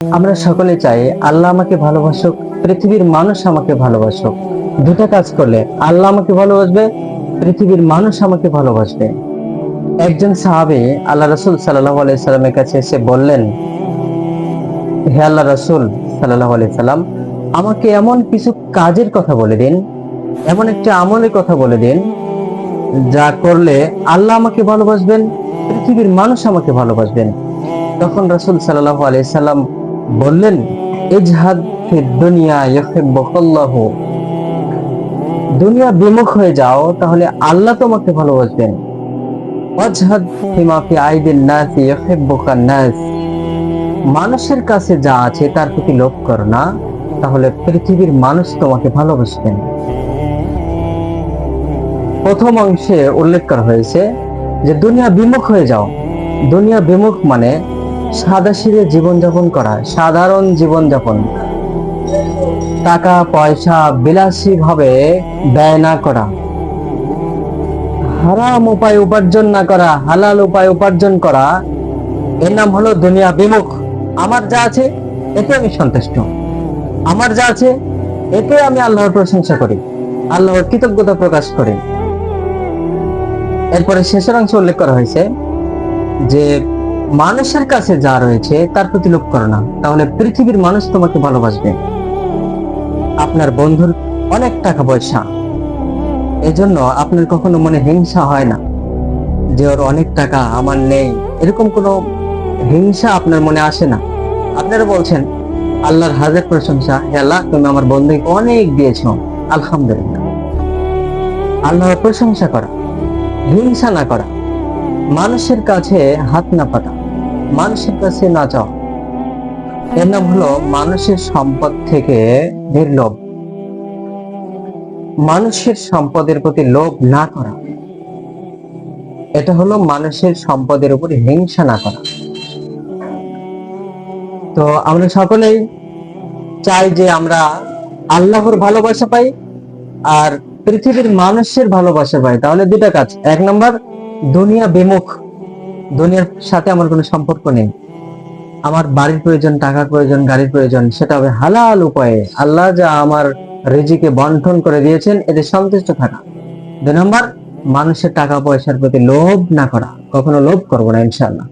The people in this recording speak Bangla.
আমরা সকলে চাই আল্লাহ আমাকে ভালোবাসুক, পৃথিবীর মানুষ আমাকে ভালোবাসুক। দুটা কাজ করলে আল্লাহ আমাকে ভালোবাসবে, পৃথিবীর মানুষ আমাকে ভালোবাসবে। একজন সাহাবী আল্লাহ রসুল সাল্লাহ আলাইসাল্লামের কাছে এসে বললেন, হে আল্লাহ রসুল সাল্লাহ আলাইসাল্লাম আমাকে এমন কিছু কাজের কথা বলে দিন, এমন একটা আমলের কথা বলে দিন, যা করলে আল্লাহ আমাকে ভালোবাসবেন, পৃথিবীর মানুষ আমাকে ভালোবাসবেন। তখন রাসূল সাল্লাল্লাহু আলাইহি সাল্লাম বললেন, ইজহাদ ফিদ দুনিয়া ইউহিব্বুকাল্লাহু। দুনিয়া বিমুখ হয়ে যাও, তাহলে আল্লাহ তোমাকে ভালোবাসবেন। ওয়াজহাদ ফিমা ফি আইদিন নাস ইউহিব্বুকান নাস। মানুষের কাছে যা আছে তার প্রতি লোভ করো না, তাহলে পৃথিবীর মানুষ তোমাকে ভালোবাসবেন। প্রথম অংশে উল্লেখ করা হয়েছে যে, দুনিয়া বিমুখ হয়ে যাও। দুনিয়া বিমুখ মানে সাদা সিরে জীবনযাপন করা, সাধারণ জীবনযাপন। টাকা, পয়সা বিলাসী ভাবে ব্যয় না করা। হারাম উপায় উপার্জন না করা, হালাল উপায় উপার্জন করা। এর নাম হলো দুনিয়া বিমুখ। আমার যা আছে, এতে আমি সন্তুষ্ট। আমার যা আছে, এতে আমি আল্লাহর প্রশংসা করি, আল্লাহর কৃতজ্ঞতা প্রকাশ করি। এরপরে শেষের অংশ উল্লেখ করা হয়েছে যে মানুষের কাছে যা রয়েছে, তার প্রতি লোভ করো না। তাহলে পৃথিবীর মানুষ তোমাকে ভালোবাসবে। আপনার বন্ধুর অনেক টাকা পয়সা। এজন্য আপনার কখনো মনে হিংসা হয় না যে ওর অনেক টাকা আমার নেই। এরকম কোনো হিংসা আপনার মনে আসে না। আপনারা বলছেন, আল্লাহর হাজার প্রশংসা, হে আল্লাহ, তুমি আমার বন্ধুকে অনেক দিয়েছ। আলহামদুলিল্লাহ। আল্লাহর প্রশংসা করা, হিংসা না করা, মানুষের কাছে হাত না পাতা। মানুষের কাছে না চাওয়া এর নাম হলো মানুষের সম্পদ থেকে নির্লোভ। মানুষের সম্পদের প্রতি লোভ না করা। এটা হলো মানুষের সম্পদের উপর হিংসা না করা। তো আমরা সকলেই চাই যে আমরা আল্লাহর ভালোবাসা পাই আর পৃথিবীর মানুষের ভালোবাসা পাই। তাহলে দুটা কাজ। এক নম্বর, দুনিয়া বিমুখ। দুনিয়ার সাথে আমার কোনো সম্পর্ক নেই। আমার বাড়ির প্রয়োজন, টাকার প্রয়োজন, গাড়ির প্রয়োজন, সেটা হবে হালাল উপায়ে। আল্লাহ যা আমার রেজিকে বন্টন করে দিয়েছেন, এতে সন্তুষ্ট থাকা। দুই নম্বর, মানুষের টাকা পয়সার প্রতি লোভ না করা। কখনো লোভ করব না, ইনশাআল্লাহ।